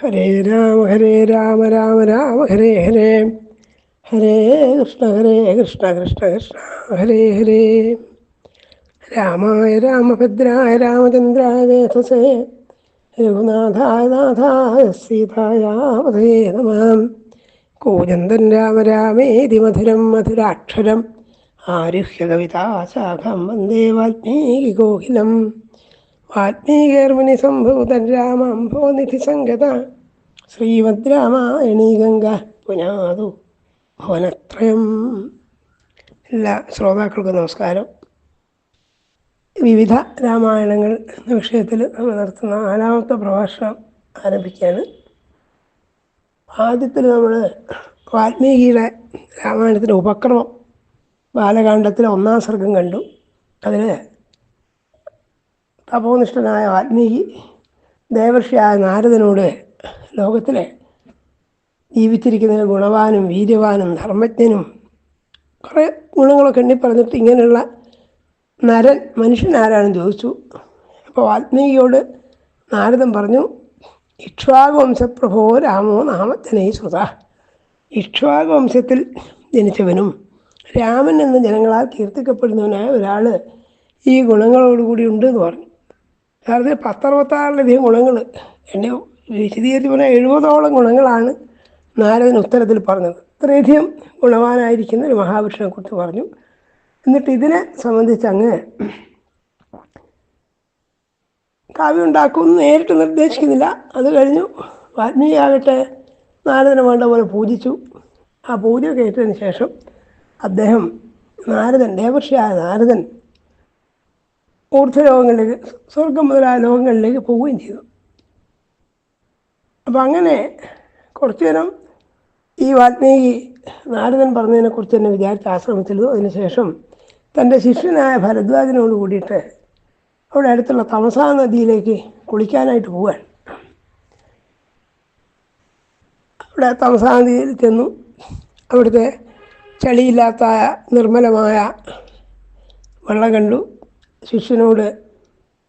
ഹരേ രാമ ഹരേ രാമ രാമ രാമ ഹരേ ഹരേ. ഹരേ കൃഷ്ണ ഹരേ കൃഷ്ണ കൃഷ്ണ കൃഷ്ണ ഹരേ ഹരേ. രാമായ രാമഭദ്രായ രാമചന്ദ്രായ വേധസേ രഘുനാഥായ നാഥായ സീതായ പതേ നമാം. കൂജന്തൻ രാമ രാമേതി മധുരം മധുരാക്ഷരം ആരുഹ്യ കവിതാശാഖം വന്ദേ വാൽമീകി കോകിലം വാൽമീകേർമുനി സംഭൂതൻ രാമംഭോ നിധി സംഗത. ശ്രീമദ്രാമായണീ ഗംഗ. പുനാതു ഭവനത്രയം. എല്ലാ ശ്രോതാക്കൾക്കും നമസ്കാരം. വിവിധ രാമായണങ്ങൾ എന്ന വിഷയത്തിൽ നമ്മൾ നടത്തുന്ന നാലാമത്തെ പ്രഭാഷണം ആരംഭിക്കുകയാണ്. ആദ്യത്തിൽ നമ്മൾ വാൽമീകിയുടെ രാമായണത്തിന്റെ ഉപക്രമം ബാലകാണ്ഡത്തിലെ ഒന്നാം സർഗം കണ്ടു. അതിൽ തപോനിഷ്ഠനായ വാൽമീകി ദേവർഷിയായ നാരദനോട് ലോകത്തിലെ ജീവിച്ചിരിക്കുന്നതിന് ഗുണവാനും വീര്യവാനും ധർമ്മജ്ഞനും കുറേ ഗുണങ്ങളൊക്കെ എണ്ണി പറഞ്ഞിട്ട് ഇങ്ങനെയുള്ള നരൻ മനുഷ്യൻ ആരാണെന്ന് ചോദിച്ചു. അപ്പോൾ വാൽമീകിയോട് നാരദൻ പറഞ്ഞു ഇക്ഷ്വാകുവംശപ്രഭോ രാമോ നാമജനൈ സുത ഇക്ഷ്വാകുവംശത്തിൽ ജനിച്ചവനും രാമൻ എന്ന ജനങ്ങളാൽ കീർത്തിക്കപ്പെടുന്നവനായ ഒരാൾ ഈ ഗുണങ്ങളോടുകൂടി ഉണ്ട് എന്ന് പറഞ്ഞു. യഥാർത്ഥത്തിൽ പത്തറുപത്താറിലധികം ഗുണങ്ങൾ. എന്നെ വിശദീകരിച്ച് പറഞ്ഞാൽ എഴുപതോളം ഗുണങ്ങളാണ് നാരദൻ ഉത്തരത്തിൽ പറഞ്ഞത്. ഇത്രയധികം ഗുണവാനായിരിക്കുന്ന ഒരു മഹാവിഷ്ണുവിനെക്കുറിച്ച് പറഞ്ഞു. എന്നിട്ട് ഇതിനെ സംബന്ധിച്ച് അങ്ങ് കാവ്യം ഉണ്ടാക്കുമെന്ന് നേരിട്ട് നിർദ്ദേശിക്കുന്നില്ല. അത് കഴിഞ്ഞു വാൽമീകി ആകട്ടെ നാരദനെ വേണ്ട പോലെ പൂജിച്ചു. ആ പൂജ കേട്ടതിന് ശേഷം അദ്ദേഹം നാരദൻ ദേവർഷിയായ നാരദൻ ഊർധ്വലോകങ്ങളിലേക്ക് സ്വർഗം മുതലായ ലോകങ്ങളിലേക്ക് പോവുകയും ചെയ്തു. അപ്പം അങ്ങനെ കുറച്ചു നേരം ഈ വാത്മീകി നാരദൻ പറഞ്ഞതിനെക്കുറിച്ച് തന്നെ വിചാരിച്ച് ആശ്രമിച്ചിരുന്നു. അതിനുശേഷം തന്റെ ശിഷ്യനായ ഭരദ്വാജനോട് കൂടിയിട്ട് അവിടെ അടുത്തുള്ള തമസാ നദിയിലേക്ക് കുളിക്കാനായിട്ട് പോവാൻ അവിടെ തമസാ നദിയിൽ ചെന്നു. അവിടുത്തെ ചളിയില്ലാത്ത നിർമ്മലമായ വെള്ളം കണ്ടു. ശിഷ്യനോട്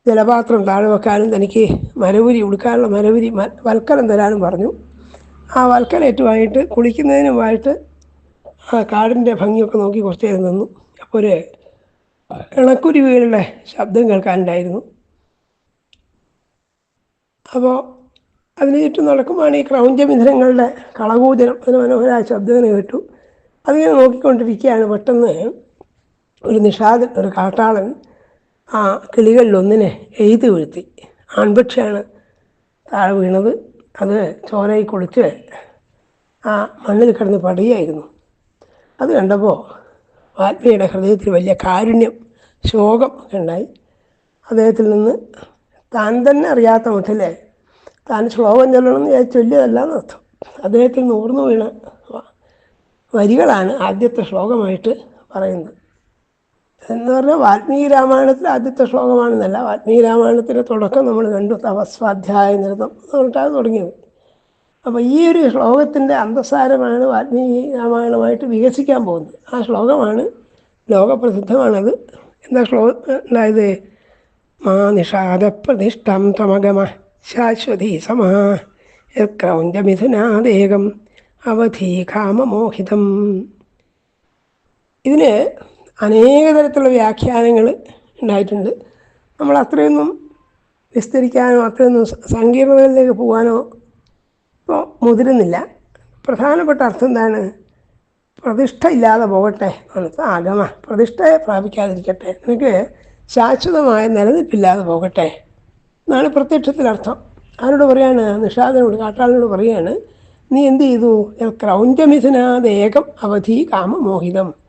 ജലപാത്രം താഴെ വെക്കാനും തനിക്ക് മരവുരി ഉടുക്കാനുള്ള മരവുരി വൽക്കരം തരാനും പറഞ്ഞു. ആ വൽക്കര വൽക്കലേറ്റുമായിട്ട് കുളിക്കുന്നതിനുമായിട്ട് ആ കാടിന്റെ ഭംഗിയൊക്കെ നോക്കി കുറച്ച് നേരം നിന്നു. അപ്പോൾ ഒരു ഇണക്കുരുവികളുടെ ശബ്ദം കേൾക്കാനുണ്ടായിരുന്നു. അപ്പോൾ അതിന് ചുറ്റും നടക്കുമ്പോഴാണ് ഈ ക്രൗഞ്ചമിഥുനങ്ങളുടെ കളകൂചനം അതിന് മനോഹരമായ ശബ്ദം കേട്ടു. അതിങ്ങനെ നോക്കിക്കൊണ്ടിരിക്കുകയാണ് പെട്ടെന്ന് ഒരു നിഷാദൻ ഒരു കാട്ടാളൻ ആ കിളികളിലൊന്നിനെ എഴുതി വീഴ്ത്തി. ആൺപക്ഷിയാണ് താഴെ വീണത്. അത് ചോരയിൽ കുളിച്ച് ആ മണ്ണിൽ കിടന്ന് പടിയായിരുന്നു അത് കണ്ടപ്പോൾ ആത്മീയുടെ ഹൃദയത്തിൽ വലിയ കാരുണ്യം ശോകം ഒക്കെ ഉണ്ടായി. അദ്ദേഹത്തിൽ നിന്ന് താൻ തന്നെ അറിയാത്ത മുതലേ താൻ ശ്ലോകം ചൊല്ലണമെന്ന് ഞാൻ ചൊല്ലിയതല്ല എന്നർത്ഥം അദ്ദേഹത്തിൽ നിന്ന് ഊർന്നു വീണ വരികളാണ് ആദ്യത്തെ ശ്ലോകമായിട്ട് പറയുന്നത്. എന്ന് പറഞ്ഞാൽ വാൽമീകി രാമായണത്തിലെ ആദ്യത്തെ ശ്ലോകമാണെന്നല്ല. വാൽമീകി രാമായണത്തിന്റെ തുടക്കം നമ്മൾ കണ്ടു. തപസ്വാധ്യായ നൃതം എന്ന് പറഞ്ഞിട്ടാണ് തുടങ്ങിയത്. അപ്പോൾ ഈ ഒരു ശ്ലോകത്തിന്റെ അന്തസാരമാണ് വാൽമീകി രാമായണമായിട്ട് വികസിക്കാൻ പോകുന്നത്. ആ ശ്ലോകമാണ് ലോകപ്രസിദ്ധമാണത്. എന്താ ശ്ലോകം? അതായത് മാ നിഷാദപ്രതിഷ്ഠം തമഗമ ശാശ്വതി സമാ ക്രൗഞ്ചമിഥുനാദേകം അവധി കാമമോഹിതം. ഇതിന് അനേക തരത്തിലുള്ള വ്യാഖ്യാനങ്ങൾ ഉണ്ടായിട്ടുണ്ട്. നമ്മൾ അത്രയൊന്നും വിസ്തരിക്കാനോ അത്രയൊന്നും സങ്കീർണതയിലേക്ക് പോകാനോ ഇപ്പോൾ മുതിരുന്നില്ല. പ്രധാനപ്പെട്ട അർത്ഥം എന്താണ്? പ്രതിഷ്ഠ ഇല്ലാതെ പോകട്ടെ എന്നാണ് ആഗമ പ്രതിഷ്ഠയെ പ്രാപിക്കാതിരിക്കട്ടെ എനിക്ക് ശാശ്വതമായ നിലനിൽപ്പില്ലാതെ പോകട്ടെ എന്നാണ് പ്രത്യക്ഷത്തിലർത്ഥം ആരോട് പറയാണ്? നിഷാദനോട് കാട്ടാളിനോട് പറയാണ് നീ എന്ത് ചെയ്തു? ക്രൗഞ്ചമിഥുനാദേകം അവധി കാമമോഹിതം.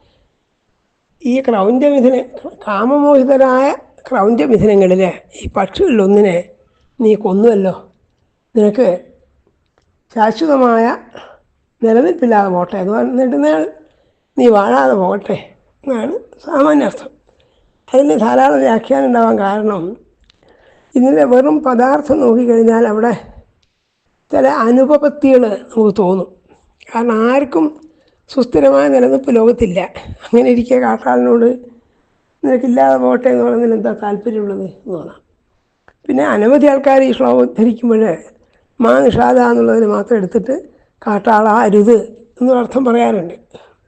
ഈ ക്രൗഞ്ചമിഥുന കാമമോഹിതരായ ക്രൗഞ്ചമിഥുനങ്ങളിലെ ഈ പക്ഷികളിലൊന്നിനെ നീ കൊന്നുവല്ലോ. നിനക്ക് ശാശ്വതമായ നിലനിൽപ്പില്ലാതെ പോട്ടെ എന്ന് പറഞ്ഞിട്ട് നീ വാഴാതെ പോകട്ടെ എന്നാണ് സാമാന്യാർത്ഥം. അതിന് ധാരാളം വ്യാഖ്യാനം ഉണ്ടാവാൻ കാരണം ഇതിന്റെ വെറും പദാർത്ഥം നോക്കിക്കഴിഞ്ഞാൽ അവിടെ ചില അനുപപത്തികൾ നമുക്ക് തോന്നും. കാരണം ആർക്കും സുസ്ഥിരമായ നിലനിൽപ്പ് ലോകത്തില്ല. അങ്ങനെ ഇരിക്കെ കാട്ടാളിനോട് നിനക്കില്ലാതെ പോട്ടെ എന്ന് പറയുന്നതിന് എന്താ താല്പര്യമുള്ളത് എന്ന് തോന്നാം പിന്നെ അനവധി ആൾക്കാർ ഈ ശ്ലോകം ധരിക്കുമ്പോൾ മാ നിഷാദ എന്നുള്ളതിന് മാത്രം എടുത്തിട്ട് കാട്ടാള അരുത് എന്നൊരർത്ഥം പറയാറുണ്ട്.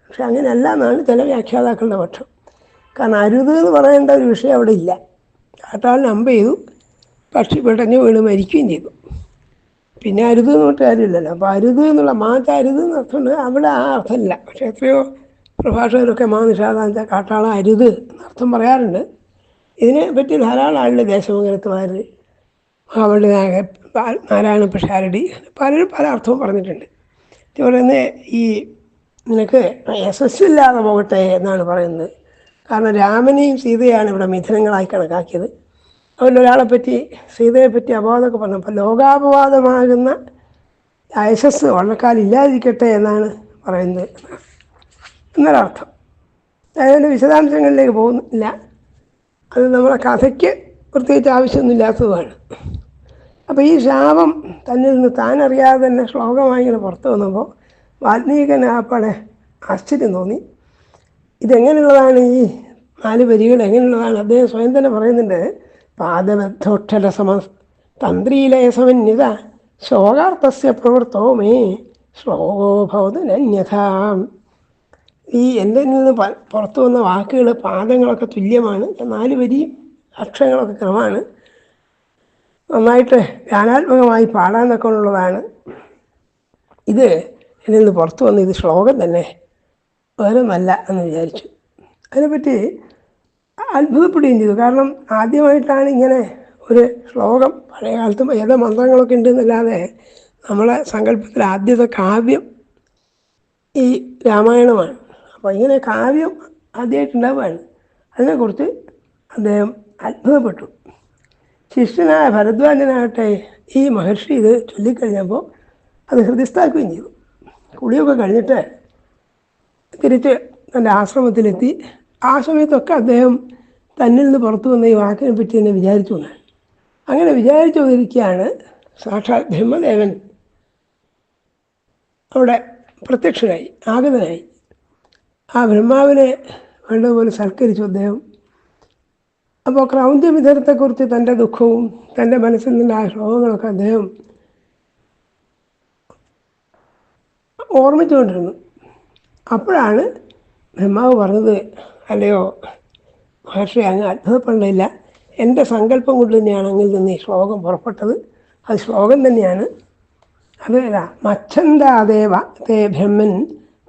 പക്ഷെ അങ്ങനെയല്ല എന്നാണ് ചില വ്യാഖ്യാതാക്കളുടെ പക്ഷം. കാരണം അരുത് എന്ന് പറയേണ്ട ഒരു വിഷയം അവിടെ ഇല്ല. കാട്ടാളിന് അമ്പ ചെയ്തു പക്ഷി പെട്ടെന്ന് വീണ് മരിക്കുകയും ചെയ്തു. പിന്നെ അരുത് എന്ന് പറഞ്ഞിട്ട് കാര്യമില്ലല്ലോ. അപ്പോൾ അരുത് എന്നുള്ള മാറ്റ അരുത് എന്ന് അർത്ഥമുണ്ട്. അവിടെ ആ അർത്ഥമില്ല. പക്ഷേ എത്രയോ പ്രഭാഷകരൊക്കെ മാ നിഷാദാന്ത കാട്ടാള അരുത് എന്നർത്ഥം പറയാറുണ്ട്. ഇതിനെ പറ്റി ധാരാളം ആളുടെ ദേശമംഗലത്തുമാർ അവളുടെ നാരായണ പ്രഷാരടി പലരും പല അർത്ഥവും പറഞ്ഞിട്ടുണ്ട്. പറയുന്നത് ഈ നിനക്ക് യശസ്സില്ലാതെ പോകട്ടെ എന്നാണ് പറയുന്നത്. കാരണം രാമനെയും സീതയാണ് ഇവിടെ മിഥുനങ്ങളായി കണക്കാക്കിയത്. അതിലൊരാളെ പറ്റി സീതയെ പറ്റി അപവാദമൊക്കെ പറഞ്ഞു. പറഞ്ഞപ്പോൾ ലോകാപവാദമാകുന്ന യശസ് വള്ളക്കാലില്ലാതിരിക്കട്ടെ എന്നാണ് പറയുന്നത്. എന്നൊരർത്ഥം. അതിന്റെ വിശദാംശങ്ങളിലേക്ക് പോകുന്നില്ല. അത് നമ്മുടെ കഥയ്ക്ക് പ്രത്യേകിച്ച് ആവശ്യമൊന്നുമില്ലാത്തതുമാണ്. അപ്പോൾ ഈ ശാപം തന്നിൽ നിന്ന് താൻ അറിയാതെ തന്നെ ശ്ലോകമായി ഇങ്ങനെ പുറത്തു വന്നപ്പോൾ വാൽമീകന് ആപ്പാടെ ആശ്ചര്യം തോന്നി. ഇതെങ്ങനെയുള്ളതാണ് ഈ നാല് വരികൾ? എങ്ങനെയുള്ളതാണ്? അദ്ദേഹം സ്വയം തന്നെ പറയുന്നുണ്ട് പാദബദ്ധോക്ഷര സമ തന്ത്രീലയ സമന്വിത ശോകാർത്ഥസ്യ പ്രവൃത്തോ മേ ശ്ലോകോ ഭവതനന്യഥാം ഈ എന്റെ നിന്ന് പുറത്തു വന്ന വാക്കുകൾ പാദങ്ങളൊക്കെ തുല്യമാണ് നാല് വരി അക്ഷരങ്ങളൊക്കെ ക്രമമാണ് നന്നായിട്ട് ഗാനാത്മകമായി പാടാനൊക്കെ ഉള്ളതാണ്. ഇത് എന്നിൽ നിന്ന് പുറത്തു വന്ന ഇത് ശ്ലോകം തന്നെ വേറെ നല്ല എന്ന് വിചാരിച്ചു. അതിനെപ്പറ്റി അത്ഭുതപ്പെടുകയും ചെയ്തു. കാരണം ആദ്യമായിട്ടാണ് ഇങ്ങനെ ഒരു ശ്ലോകം പഴയ കാലത്ത് മന്ത്രങ്ങളൊക്കെ ഉണ്ടെന്നല്ലാതെ നമ്മളെ സങ്കല്പത്തിൽ ആദ്യത്തെ കാവ്യം ഈ രാമായണമാണ്. അപ്പോൾ ഇങ്ങനെ കാവ്യം ആദ്യമായിട്ടുണ്ടാവുകയാണ്. അതിനെക്കുറിച്ച് അദ്ദേഹം അത്ഭുതപ്പെട്ടു. ശിഷ്യനായ ഭരദ്വാജനാകട്ടെ ഈ മഹർഷി ഇത് ചൊല്ലിക്കഴിഞ്ഞപ്പോൾ അത് ഹൃദയസ്ഥാക്കുകയും ചെയ്തു. കുളിയൊക്കെ കഴിഞ്ഞിട്ട് തിരിച്ച് തന്റെ ആശ്രമത്തിലെത്തി ആ സമയത്തൊക്കെ അദ്ദേഹം തന്നിൽ നിന്ന് പുറത്തു വന്ന ഈ വാക്കിനെ പറ്റി തന്നെ വിചാരിച്ചു എന്നാണ്. അങ്ങനെ വിചാരിച്ചു വന്നിരിക്കുകയാണ് സാക്ഷാൽ ബ്രഹ്മദേവൻ. അവിടെ പ്രത്യക്ഷനായി ആഗതനായി. ആ ബ്രഹ്മാവിനെ വേണ്ടതുപോലെ സൽക്കരിച്ചു അദ്ദേഹം. അപ്പോൾ ക്രൗന്യവിധരത്തെക്കുറിച്ച് തന്റെ ദുഃഖവും തന്റെ മനസ്സിൽ നിന്നുള്ള ആ ശ്ലോകങ്ങളൊക്കെ അദ്ദേഹം ഓർമ്മിച്ചുകൊണ്ടിരുന്നു. അപ്പോഴാണ് ബ്രഹ്മാവ് പറഞ്ഞത് അല്ലയോ? മഹർഷി അങ്ങ് അത്ഭുതപ്പെടുന്നില്ല എന്റെ സങ്കല്പം കൊണ്ട് തന്നെയാണ് അങ്ങിൽ നിന്ന് ഈ ശ്ലോകം പുറപ്പെട്ടത്. അത് ശ്ലോകം തന്നെയാണ്. അത് മച്ഛന്താദേവ തേ ബ്രഹ്മൻ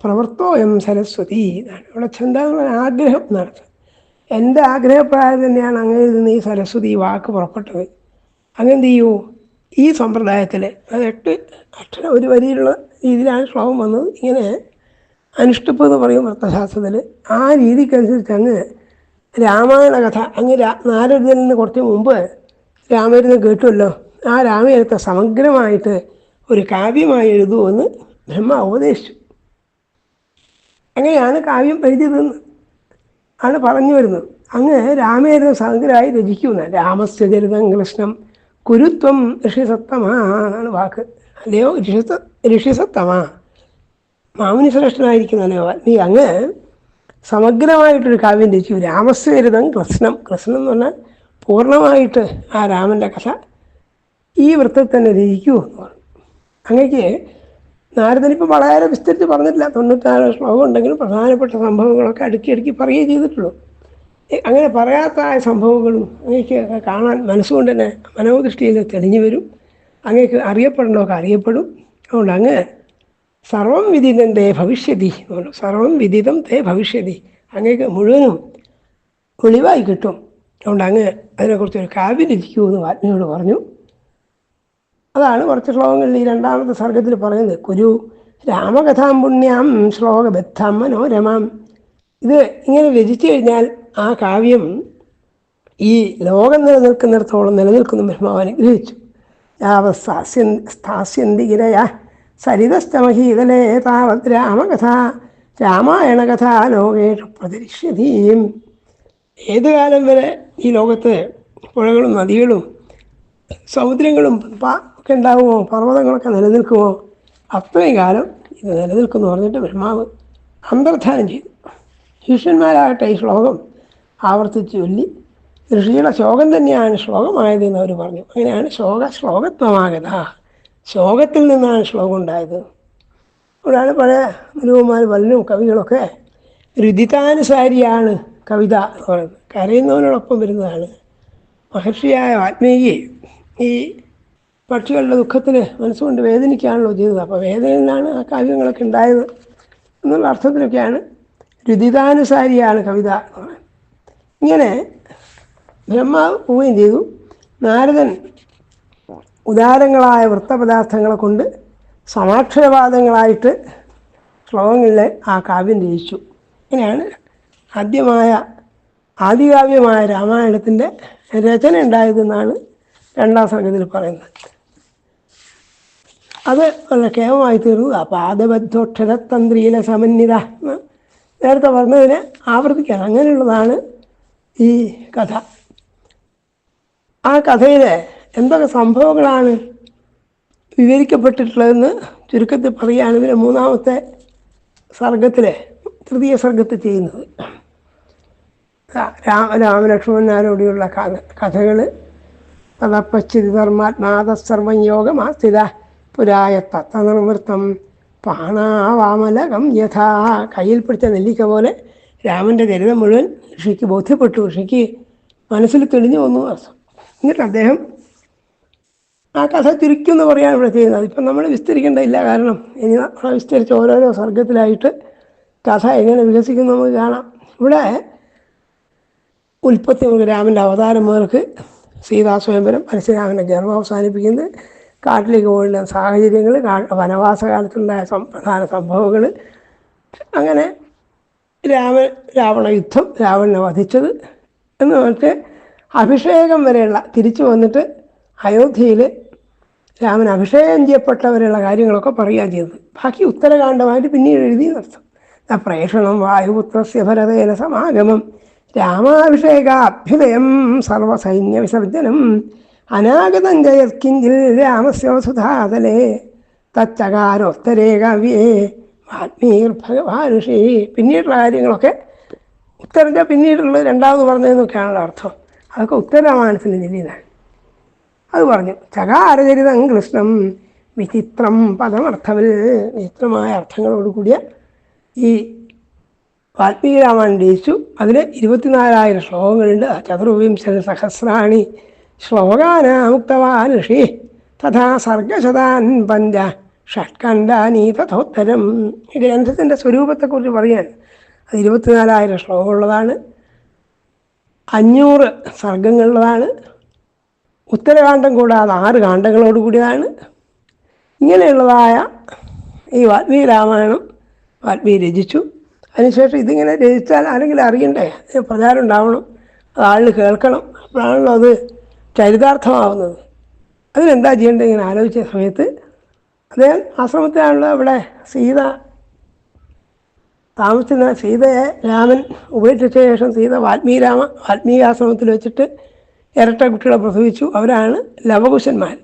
പ്രവർത്തോയം സരസ്വതി എന്നാണ്. ഇവിടെ ഛന്ത ആഗ്രഹം നടത്തും എന്റെ ആഗ്രഹപ്രായം തന്നെയാണ് അങ്ങനെ നിന്ന് ഈ സരസ്വതി വാക്ക് പുറപ്പെട്ടത്. അങ്ങനെന്ത് ചെയ്യൂ? ഈ സമ്പ്രദായത്തിൽ അത് എട്ട് അക്ഷരം ഒരു വരിയിലുള്ള രീതിയിലാണ് ശ്ലോകം വന്നത്. ഇങ്ങനെ അനുഷ്ഠിപ്പ് എന്ന് പറയും വൃത്തശാസ്ത്രത്തിൽ ആ രീതിക്കനുസരിച്ച് അങ്ങ് രാമായണ കഥ അങ്ങ് നാരദന് കുറച്ച് മുമ്പ് രാമായണം കേട്ടുമല്ലോ ആ രാമായണത്തെ സമഗ്രമായിട്ട് ഒരു കാവ്യമായി എഴുതുമെന്ന് ബ്രഹ്മ ഉപദേശിച്ചു. അങ്ങനെയാണ് കാവ്യം എഴുതിയതെന്ന് ആണ് പറഞ്ഞു വരുന്നത്. അങ്ങ് രാമേരന സമഗ്രമായി രചിക്കുന്ന രാമസ്യ ചരിതം കൃഷ്ണം കുരുത്വം ഋഷിസത്തമാ വാക്ക്. അല്ലയോ ഋഷിസ ഋഷിസത്തമാ മാമുനി ശ്രേഷ്ഠനായിരിക്കുന്നല്ലോ നീ അങ്ങ് സമഗ്രമായിട്ടൊരു കാവ്യം രചിച്ചു രാമസ്വരിതം കൃഷ്ണം. കൃഷ്ണൻ എന്ന് പറഞ്ഞാൽ പൂർണമായിട്ട് ആ രാമന്റെ കഥ ഈ വൃത്തത്തിൽ തന്നെ രചിക്കൂ എന്ന് പറഞ്ഞു. അങ്ങേക്ക് നാരദനിപ്പോൾ വളരെ വിസ്തരിച്ച് പറഞ്ഞിട്ടില്ല. തൊണ്ണൂറ്റാറ് ശ്ലോകം ഉണ്ടെങ്കിലും പ്രധാനപ്പെട്ട സംഭവങ്ങളൊക്കെ അടുക്കി അടുക്കി പറയുകയും ചെയ്തിട്ടുള്ളൂ. അങ്ങനെ പറയാത്ത സംഭവങ്ങളും അങ്ങേക്ക് കാണാൻ മനസ്സുകൊണ്ട് തന്നെ മനോദൃഷ്ടിയിൽ തെളിഞ്ഞു വരും. അങ്ങേക്ക് അറിയപ്പെടണമൊക്കെ അറിയപ്പെടും. അതുകൊണ്ട് അങ്ങ് സർവം വിദിതം തേ ഭവിഷ്യതി. സർവം വിദിതം തേ ഭവിഷ്യതി. അങ്ങേക്ക് മുഴുവനും ഒളിവായി കിട്ടും. അതുകൊണ്ട് അങ്ങ് അതിനെക്കുറിച്ച് ഒരു കാവ്യം എന്ന് വാത്മിയോട് പറഞ്ഞു. അതാണ് കുറച്ച് ശ്ലോകങ്ങളിൽ ഈ രണ്ടാമത്തെ സർഗത്തിൽ പറയുന്നത്. കുരു രാമകഥാം പുണ്യാം ശ്ലോകബദ്ധാം മനോരമാം. ഇത് ഇങ്ങനെ രചിച്ചു കഴിഞ്ഞാൽ ആ കാവ്യം ഈ ലോകം നിലനിൽക്കുന്നിടത്തോളം നിലനിൽക്കുന്ന ബ്രഹ്മാവ് അനുഗ്രഹിച്ചു. യാവസ്ഥാസ്യൻ സ്ഥാസ്യന്തി ഗിരയ സരിതസ്തമഹീതലേ താവത് രാമകഥ രാമായണകഥ ലോകേഷു പ്രതിരിഷ്യതീം ഏത് കാലം വരെ ഈ ലോകത്ത് പുഴകളും നദികളും സമുദ്രങ്ങളും ഒക്കെ ഉണ്ടാകുമോ പർവതങ്ങളൊക്കെ നിലനിൽക്കുമോ? അത്രയും കാലം ഇത് നിലനിൽക്കുമെന്ന് പറഞ്ഞിട്ട് ബ്രഹ്മാവ് അന്തർധാനം ചെയ്തു. ശിഷ്യന്മാരാകട്ടെ ഈ ശ്ലോകം ആവർത്തിച്ച് ചൊല്ലി. ഋഷിയുടെ ശ്ലോകം തന്നെയാണ് ശ്ലോകമായതെന്ന് അവർ പറഞ്ഞു. അങ്ങനെയാണ് ശ്ലോക ശ്ലോകത്വമാകത. ശോകത്തിൽ നിന്നാണ് ശ്ലോകം ഉണ്ടായത്. അവിടെയാണ് പല നിരൂപന്മാർ പലരും കവികളൊക്കെ രുദിതാനുസാരിയാണ് കവിത എന്ന് പറയുന്നത്. കരയുന്നവനോടൊപ്പം വരുന്നതാണ്. മഹർഷിയായ വാൽമീകി ഈ പക്ഷികളുടെ ദുഃഖത്തിന് മനസ്സുകൊണ്ട് വേദനിക്കുകയാണല്ലോ ചെയ്തത്. അപ്പോൾ വേദനയിൽ നിന്നാണ് ആ കാവ്യങ്ങളൊക്കെ ഉണ്ടായത് എന്നുള്ള അർത്ഥത്തിലൊക്കെയാണ് രുദിതാനുസാരിയാണ് കവിത ഇങ്ങനെ ബ്രഹ്മാവ് പോവുകയും ചെയ്തു. നാരദൻ ഉദാരങ്ങളായ വൃത്തപദാർത്ഥങ്ങളെ കൊണ്ട് സമാക്ഷരവാദങ്ങളായിട്ട് ശ്ലോകങ്ങളിൽ ആ കാവ്യം രചിച്ചു. ഇങ്ങനെയാണ് ആദ്യമായ ആദികാവ്യമായ രാമായണത്തിന്റെ രചന ഉണ്ടായതെന്നാണ് രണ്ടാം സംഗതിയിൽ പറയുന്നത്. അത് വളരെ കേമമായി തീർന്നു. ആ പാദബദ്ധോക്ഷരതന്ത്രീല സമന്വിത നേരത്തെ പറഞ്ഞതിനെ ആവർത്തിക്കാൻ അങ്ങനെയുള്ളതാണ് ഈ കഥ. ആ കഥയിൽ എന്തൊക്കെ സംഭവങ്ങളാണ് വിവരിക്കപ്പെട്ടിട്ടുള്ളതെന്ന് ചുരുക്കത്തിൽ പറയുകയാണ് ഇതിലെ മൂന്നാമത്തെ സർഗത്തിലെ തൃതീയ സർഗത്തിൽ ചെയ്യുന്നത്. രാമ രാമലക്ഷ്മണനാരോടെയുള്ള കഥകൾ തദപ്പച്ചിതി ധർമാത്മാതസർവം യോഗമാസ്ഥിത പുരായ തത്തനിർവൃത്തം പാണാവാമലകം യഥാ. കയ്യിൽ പിടിച്ച നെല്ലിക്ക പോലെ രാമന്റെ ചരിതം മുഴുവൻ ഋഷിക്ക് ബോധ്യപ്പെട്ടു. ഋഷിക്ക് മനസ്സിൽ തെളിഞ്ഞു വന്നു. എന്നിട്ട് അദ്ദേഹം ആ കഥ തിരിക്കുമെന്ന് പറയാണ് ഇവിടെ ചെയ്യുന്നത്. ഇപ്പം നമ്മൾ വിസ്തരിക്കേണ്ടതില്ല കാരണം ഇനി നമ്മളെ വിസ്തരിച്ച് ഓരോരോ സർഗത്തിലായിട്ട് കഥ എങ്ങനെ വികസിക്കുന്നു നമുക്ക് കാണാം. ഇവിടെ ഉൽപ്പത്തി നമുക്ക് രാമന്റെ അവതാരം മുതൽക്ക് സീതാസ്വയംവരം പരശുരാമന്റെ ഗർഭം അവസാനിപ്പിക്കുന്നത് കാട്ടിലേക്ക് പോയുള്ള സാഹചര്യങ്ങൾ വനവാസ കാലത്തുണ്ടായ പ്രധാന സംഭവങ്ങൾ. അങ്ങനെ രാമ രാവണ യുദ്ധം രാവണനെ വധിച്ചത് എന്ന് പറഞ്ഞിട്ട് അഭിഷേകം വരെയുള്ള തിരിച്ചു വന്നിട്ട് അയോധ്യയിൽ രാമൻ അഭിഷേകം ചെയ്യപ്പെട്ടവരെയുള്ള കാര്യങ്ങളൊക്കെ പറയുക ചെയ്തത്. ബാക്കി ഉത്തരകാണ്ഡമായിട്ട് പിന്നീട് എഴുതി നിർത്തും. പ്രേഷണം വായുപുത്രസ്യ ഭരതേന സമാഗമം. രാമാഭിഷേകാഭ്യുദയം സർവസൈന്യ വിസർജനം അനാഗതം ജയത്കിഞ്ചിൽ രാമസ്യോസുധാതലേ തച്ചകാരോത്തരേ കാവ്യേ വാൽമീർ ഭഗവാനുഷി പിന്നീടുള്ള കാര്യങ്ങളൊക്കെ ഉത്തരം പിന്നീടുള്ള രണ്ടാമത് പറഞ്ഞതെന്നൊക്കെയാണല്ലോ അർത്ഥം. അതൊക്കെ ഉത്തരരാമായണത്തിന്റെ ജില്ലയിലാണ് അത് പറഞ്ഞു. ചകാരചരിതം കൃഷ്ണം വിചിത്രം പദമർത്ഥവിൽ വിചിത്രമായ അർത്ഥങ്ങളോടുകൂടിയ ഈ വാൽമീകി രാമായണം രചിച്ചു അതിൽ ഇരുപത്തിനാലായിരം ശ്ലോകങ്ങളുണ്ട്. ചതുർവിംശതി സഹസ്രാണി ശ്ലോകാനാമുക്തവാൻ ഋഷി. തഥാ സർഗശതാൻ പഞ്ച ഷട്കണ്ഡാനി തഥോത്തരം. ഈ ഗ്രന്ഥത്തിന്റെ സ്വരൂപത്തെക്കുറിച്ച് പറയാൻ അത് ഇരുപത്തിനാലായിരം ശ്ലോകമുള്ളതാണ്. അഞ്ഞൂറ് സർഗങ്ങളുള്ളതാണ്. ഉത്തരകാന്ഡം കൂടാതെ ആറ് കാണ്ഡങ്ങളോട് കൂടിയതാണ്. ഇങ്ങനെയുള്ളതായ ഈ വാൽമീകി രാമായണം വാൽമീകി രചിച്ചു. അതിനുശേഷം ഇതിങ്ങനെ രചിച്ചാൽ ആരെങ്കിലും അറിയണ്ടേ? പ്രചാരം ഉണ്ടാവണം. അത് ആളിൽ കേൾക്കണം. അപ്പോഴാണല്ലോ അത് ചരിതാർത്ഥമാവുന്നത്. അതിനെന്താ ചെയ്യേണ്ടത് ഇങ്ങനെ ആലോചിച്ച സമയത്ത്? അദ്ദേഹം ആശ്രമത്തിലാണല്ലോ ഇവിടെ സീത താമസിക്കുന്ന സീതയെ രാമൻ ഉപേക്ഷിച്ച ശേഷം സീത വാൽമീകി രാമ വാൽമീകി ആശ്രമത്തിൽ വെച്ചിട്ട് ഇരട്ട കുട്ടികളെ പ്രസവിച്ചു. അവരാണ് ലവകുശന്മാർ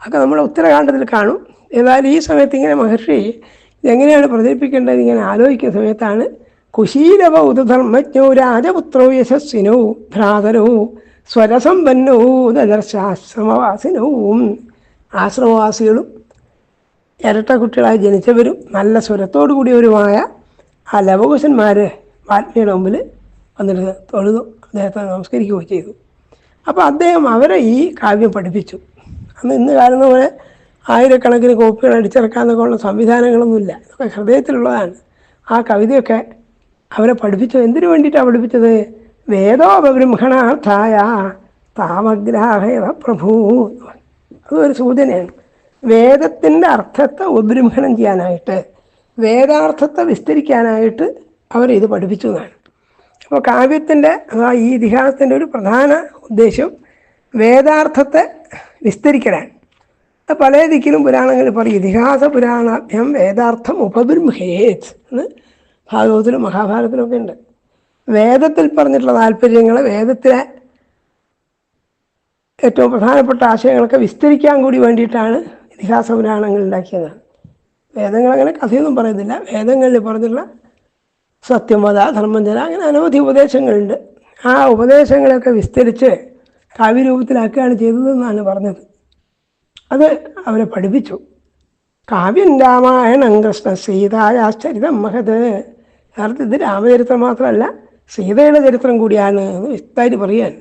അതൊക്കെ നമ്മൾ ഉത്തരകാണ്ഡത്തിൽ കാണും. ഏതായാലും ഈ സമയത്ത് ഇങ്ങനെ മഹർഷി എങ്ങനെയാണ് പ്രചരിപ്പിക്കേണ്ടത് ഇങ്ങനെ ആലോചിക്കുന്ന സമയത്താണ് കുശീലവ ഉദധർമ്മജ്ഞോ രാജപുത്രോ യശസ്വിനോ ഭ്രാതരോ സ്വരസമ്പന്നോ ദദർശാശ്രമവാസിനവും. ആശ്രമവാസികളും ഇരട്ട കുട്ടികളായി ജനിച്ചവരും നല്ല സ്വരത്തോടു കൂടിയവരുമായ ആ ലവകുശന്മാർ ആത്മീയുടെ മുമ്പിൽ വന്നിട്ട് തൊഴുതു. അദ്ദേഹത്തെ നമസ്കരിക്കുകയും ചെയ്തു. അപ്പോൾ അദ്ദേഹം അവരെ ഈ കാവ്യം പഠിപ്പിച്ചു. അന്ന് ഇന്ന് കാണുന്ന പോലെ ആയിരക്കണക്കിന് കോപ്പികൾ അടിച്ചിറക്കാന്നൊക്കെ ഉള്ള സംവിധാനങ്ങളൊന്നുമില്ല. ഇതൊക്കെ ഹൃദയത്തിലുള്ളതാണ്. ആ കവിതയൊക്കെ അവരെ പഠിപ്പിച്ചത് എന്തിനു വേണ്ടിയിട്ടാണ് പഠിപ്പിച്ചത്? വേദോപബ്രഹ്മണാർത്ഥായ താമഗ്രാഹേവ പ്രഭു അതൊരു സൂചനയാണ്. വേദത്തിന്റെ അർത്ഥത്തെ ഉപബ്രഹ്മണം ചെയ്യാനായിട്ട് വേദാർത്ഥത്തെ വിസ്തരിക്കാനായിട്ട് അവരിത് പഠിപ്പിച്ചു എന്നാണ്. അപ്പോൾ കാവ്യത്തിന്റെ ആ ഈ ഇതിഹാസത്തിന്റെ ഒരു പ്രധാന ഉദ്ദേശം വേദാർത്ഥത്തെ വിസ്തരിക്കലാണ്. പല ദിക്കിലും പുരാണങ്ങളിൽ പറയും ഇതിഹാസ പുരാണാഭ്യം വേദാർത്ഥം ഉപദുർമുഖേത് എന്ന് ഭാഗവത്തിലും മഹാഭാരതത്തിലും ഒക്കെ ഉണ്ട്. വേദത്തിൽ പറഞ്ഞിട്ടുള്ള താല്പര്യങ്ങൾ വേദത്തിലെ ഏറ്റവും പ്രധാനപ്പെട്ട ആശയങ്ങളൊക്കെ വിസ്തരിക്കാൻ കൂടി വേണ്ടിയിട്ടാണ് ഇതിഹാസ പുരാണങ്ങൾ ഉണ്ടാക്കിയത്. വേദങ്ങൾ അങ്ങനെ കഥയൊന്നും പറയുന്നില്ല. വേദങ്ങളിൽ പറഞ്ഞിട്ടുള്ള സത്യമത ധർമ്മജന അങ്ങനെ അനവധി ഉപദേശങ്ങളുണ്ട്. ആ ഉപദേശങ്ങളൊക്കെ വിസ്തരിച്ച് കാവ്യരൂപത്തിലാക്കുകയാണ് ചെയ്തതെന്നാണ് പറഞ്ഞത്. അത് അവരെ പഠിപ്പിച്ചു. കാവ്യം രാമായണം കൃഷ്ണ സീതായാശ്ചരിതം മഹത്. യഥാർത്ഥത്തിൽ രാമചരിത്രം മാത്രമല്ല സീതയുടെ ചരിത്രം കൂടിയാണ് എന്ന് വ്യക്തമായിട്ട് പറയാൻ.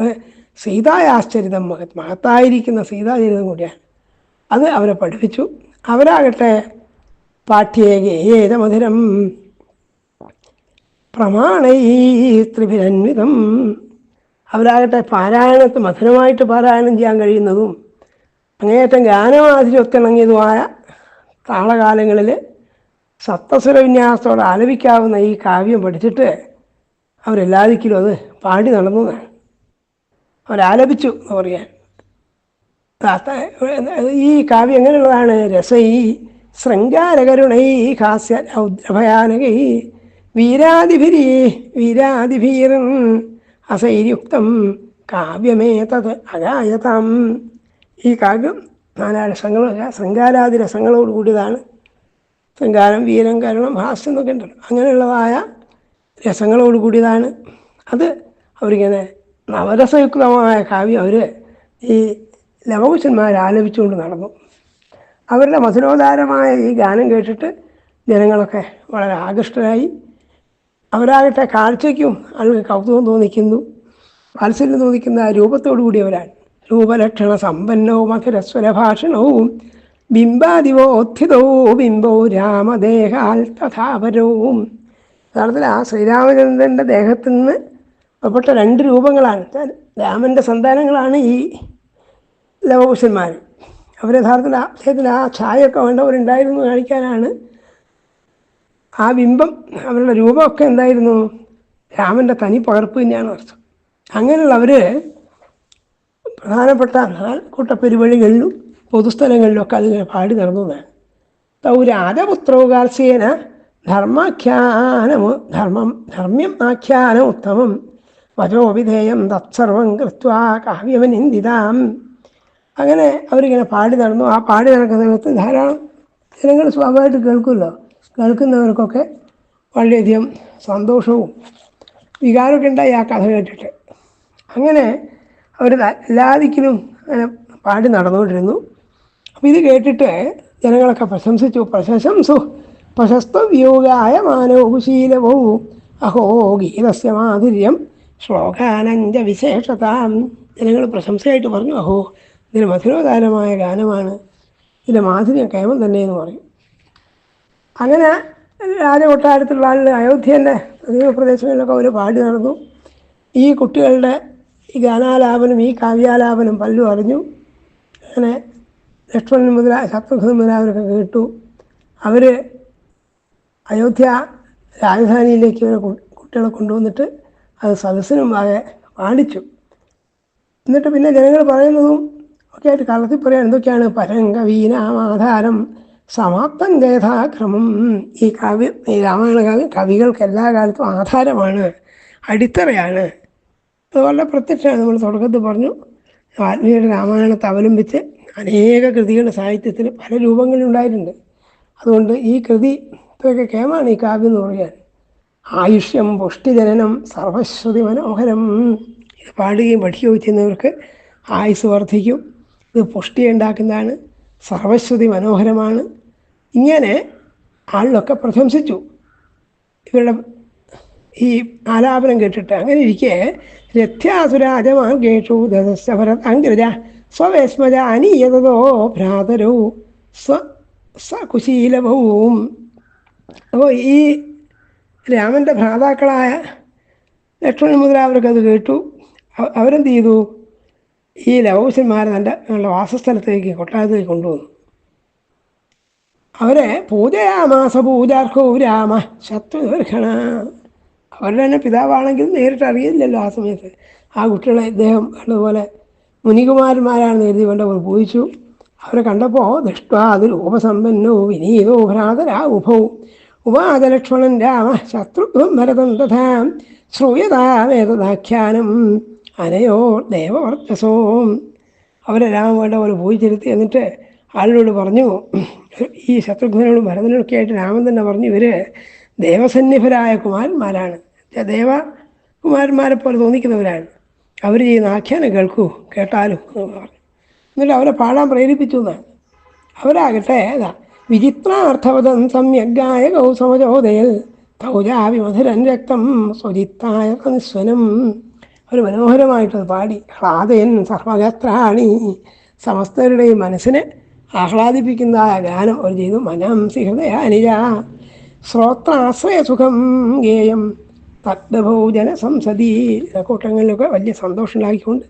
അത് സീതായാശ്ചരിതം മഹത് മഹത്തായിരിക്കുന്ന സീതാചരിതം കൂടിയാണ്. അത് അവരെ പഠിപ്പിച്ചു. അവരാകട്ടെ പാഠ്യേകേത മധുരം പ്രമാണൈ ത്രിഭിരന്വിതം. അവരാകട്ടെ പാരായണത്തെ മധുരമായിട്ട് പാരായണം ചെയ്യാൻ കഴിയുന്നതും അങ്ങേയറ്റം ഗാനമാതിരി ഒത്തിണങ്ങിയതുമായ താളകാലങ്ങളിൽ സപ്തസ്വര വിന്യാസത്തോടെ ആലപിക്കാവുന്ന ഈ കാവ്യം പഠിച്ചിട്ട് അവരെല്ലാതിക്കലും അത് പാടി നടന്നതാണ് അവരാലപിച്ചു എന്ന് പറയാൻ. ഈ കാവ്യം എങ്ങനെയുള്ളതാണ്? രസൈ ശൃംഗാരകരുണൈ ഹാസ്യ രൗദ്രഭയാനകൈ വീരാതിഭിരീ വീരാതിഭീരൻ അസൈര്യുക്തം കാവ്യമേ തത് അഗായതാം ഈ കാവ്യം നാനാ രസങ്ങളല്ല ശൃംഗാരാദി രസങ്ങളോട് കൂടിയതാണ്. ശൃംഗാരം വീരം കരുണം ഹാസ്യം എന്നൊക്കെ ഉണ്ടല്ലോ. അങ്ങനെയുള്ളതായ രസങ്ങളോട് കൂടിയതാണ്. അത് അവരിങ്ങനെ നവരസയുക്തമായ കാവ്യം അവർ ഈ ലവകുശന്മാർ ആലപിച്ചുകൊണ്ട് നടന്നു. അവരുടെ മധുരോദാരമായ ഈ ഗാനം കേട്ടിട്ട് ജനങ്ങളൊക്കെ വളരെ ആകൃഷ്ടരായി. അവരാകട്ടെ കാഴ്ചയ്ക്കും ആൾക്ക് കൗതുകം തോന്നിക്കുന്നു. വാത്സല്യം തോന്നിക്കുന്ന രൂപത്തോടു കൂടിയവരാണ്. രൂപലക്ഷണ സമ്പന്നവും അഖിരസ്വരഭാഷണവും ബിംബാദിവോത്ഥിതവും ബിംബോ രാമദേഹാൽ തഥാപരവും. യഥാർത്ഥത്തിൽ ആ ശ്രീരാമചന്ദ്രന്റെ ദേഹത്തു നിന്ന് പുറപ്പെട്ട രണ്ട് രൂപങ്ങളാണ്. രാമന്റെ സന്താനങ്ങളാണ് ഈ ലവകുശന്മാർ അവർ യഥാർത്ഥത്തിൽ അദ്ദേഹത്തിൽ ആ ഛായൊക്കെ വേണ്ടവരുണ്ടായിരുന്നു കാണിക്കാനാണ് ആ ബിംബം അവരുടെ രൂപമൊക്കെ എന്തായിരുന്നു? രാമന്റെ തനി പകർപ്പ് തന്നെയാണ് അർത്ഥം അങ്ങനെയുള്ളവർ പ്രധാനപ്പെട്ട കൂട്ടപ്പെരുവഴികളിലും പൊതുസ്ഥലങ്ങളിലൊക്കെ അതിങ്ങനെ പാടി നടന്നതാണ് തൗരാജപുത്രൗകാർസ്യേന ധർമാഖ്യാനമു ധർമ്മം ധർമ്മ്യം ആഖ്യാനം ഉത്തമം വചോവിധേയം തത്സർവം കൃത്വാ കാവ്യമനിന്ദിതാം. അങ്ങനെ അവരിങ്ങനെ പാടി നടന്നു. ആ പാടി നടക്കുന്ന സമയത്ത് ധാരാളം ജനങ്ങൾ സ്വാഭാവികമായിട്ട് കേൾക്കുമല്ലോ. കേൾക്കുന്നവർക്കൊക്കെ വളരെയധികം സന്തോഷവും വികാരമൊക്കെ ഉണ്ടായി ആ കഥ കേട്ടിട്ട്. അങ്ങനെ അവർ എല്ലാദിക്കിലും അങ്ങനെ പാടി നടന്നുകൊണ്ടിരുന്നു. അപ്പോൾ ഇത് കേട്ടിട്ട് ജനങ്ങളൊക്കെ പ്രശംസിച്ചു. പ്രശംസു പ്രശസ്ത വിയോഗായ മാനവശീലവും അഹോ ഗീതസ്യ മാധുര്യം ശ്ലോകാനഞ്ച വിശേഷതാം. ജനങ്ങൾ പ്രശംസയായിട്ട് പറഞ്ഞു. അഹോ ഇതിന് മധുരോദാരമായ ഗാനമാണ്. ഇതിന്റെ മാധുര്യം കേമം തന്നെ എന്ന് പറയും. അങ്ങനെ രാജകൊട്ടാരത്തിലുള്ള അയോധ്യന്റെ പ്രദേശങ്ങളിലൊക്കെ അവർ പാടി നടന്നു. ഈ കുട്ടികളുടെ ഈ ഗാനാലാപനം ഈ കാവ്യാലാപനം പല്ലും അറിഞ്ഞു. അങ്ങനെ ലക്ഷ്മണൻ മുതല ശത്രുഘ്നൻ മുതലായവരൊക്കെ കേട്ടു. അവർ അയോധ്യ രാജധാനിയിലേക്ക് ഇവരെ കുട്ടികളെ കൊണ്ടുവന്നിട്ട് അത് സദസ്സിനും ആകെ പാടിച്ചു എന്നിട്ട് പിന്നെ ജനങ്ങൾ പറയുന്നതും ഒക്കെ ആയിട്ട് കളത്തിൽ പറയാൻ എന്തൊക്കെയാണ്? പരങ്കവീനാമാധാരം സമാപ്തം ഗേഥാക്രമം ഈ കാവ്യം ഈ രാമായണ കാവ്യം കവികൾക്ക് എല്ലാ കാലത്തും ആധാരമാണ് അടിത്തറയാണ്. അതുപോലെ പ്രത്യക്ഷമാണ് നമ്മൾ തുടക്കത്തിൽ പറഞ്ഞു വാൽമീകിയുടെ രാമായണത്തെ അവലംബിച്ച് അനേക കൃതികൾ സാഹിത്യത്തിൽ പല രൂപങ്ങളിലുണ്ടായിട്ടുണ്ട്. അതുകൊണ്ട് ഈ കൃതി ഇതൊക്കെ കേമാണ് ഈ കാവ്യം എന്ന് പറയാൻ ആയുഷ്യം പുഷ്ടിജനനം സർവശ്രുതി മനോഹരം. ഇത് പാടുകയും പഠിക്കുകയും ചെയ്യുന്നവർക്ക് ആയുസ് വർദ്ധിക്കും. ഇത് പുഷ്ടി ഉണ്ടാക്കുന്നതാണ് സർവശ്രുതി മനോഹരമാണ്. ഇങ്ങനെ ആളിലൊക്കെ പ്രശംസിച്ചു. ഇവരുടെ ഈ ആലാപനം കേട്ടിട്ട് അങ്ങനെ ഇരിക്കെ രഥ്യാസുരാജമാർഗേഷു ദശഭരത് അഗ്രജ സ്വവേസ്മജ അനീയതോ ഭ്രാതരോ സ്വ സ്വകുശീലവും അപ്പോൾ ഈ രാമന്റെ ഭ്രാതാക്കളായ ലക്ഷ്മണൻ മുതലായവർക്ക് അത് കേട്ടു. അവ- അവരെന്ത് ചെയ്തു? ഈ ലവകുശന്മാരെ തന്റെ വാസസ്ഥലത്തേക്ക് കൊട്ടാരത്തിലേക്ക് കൊണ്ടുവന്നു. അവരെ പൂജയാമാസ പൂജാർഹോ രാമ ശത്രുദർഹണ. അവരുടെ തന്നെ പിതാവാണെങ്കിൽ നേരിട്ട് അറിയില്ലല്ലോ ആ സമയത്ത്. ആ കുട്ടികളെ ഇദ്ദേഹം അതുപോലെ മുനികുമാരന്മാരാണെന്ന് എഴുതി കൊണ്ട് അവർ പൂജിച്ചു. അവരെ കണ്ടപ്പോൾ ദൃഷ്ടാ അതിൽ ഉപസമ്പന്നോ വിനീതോ ഭ്രാതരാ ഉഭവും ഉപാദലക്ഷ്മണൻ രാമ ശത്രുഘ്നം ഭരതം തഥാ ശ്രൂയതാമേതദാഖ്യാനം അനയോ ദേവവർച്ചസോം അവരെ രാമ വേണ്ട പോലെ പൂജിച്ചിരുത്തി എന്നിട്ട് ആളിനോട് പറഞ്ഞു ഈ ശത്രുഘ്നോടും ഭരതനൊക്കെ ആയിട്ട് രാമൻ തന്നെ പറഞ്ഞു ഇവർ ദേവസന്നിഭരായ കുമാരന്മാരാണ്. ദേവ കുമാരന്മാരെ പോലെ തോന്നിക്കുന്നവരാണ്. അവർ ചെയ്യുന്ന ആഖ്യാനം കേൾക്കൂ കേട്ടാലും എന്ന് പറഞ്ഞു. എന്നിട്ട് അവരെ പാടാൻ പ്രേരിപ്പിച്ചു എന്നാണ്. അവരാകട്ടെ അതാ വിചിത്രാർത്ഥവതം സമ്യഗായ കൗസമചോദയൽ തൗജാവിമധുരൻ രക്തം സ്വജിത്തായ നിസ്വനം അവർ മനോഹരമായിട്ടത് പാടി ഹ്ലാദയൻ സർവഗത്രാണി. സമസ്തരുടെയും മനസ്സിനെ ആഹ്ലാദിപ്പിക്കുന്നതായ ഗാനം അവർ ചെയ്യുന്നു ചെയ്തു ശ്രോത്ര ആശ്രയ ശ്രോത്രാശ്രയസുഖം ഗേയം തദ്ഭോജന സംസതി കൂട്ടങ്ങളിലൊക്കെ വലിയ സന്തോഷം ഉണ്ടാക്കിക്കൊണ്ട്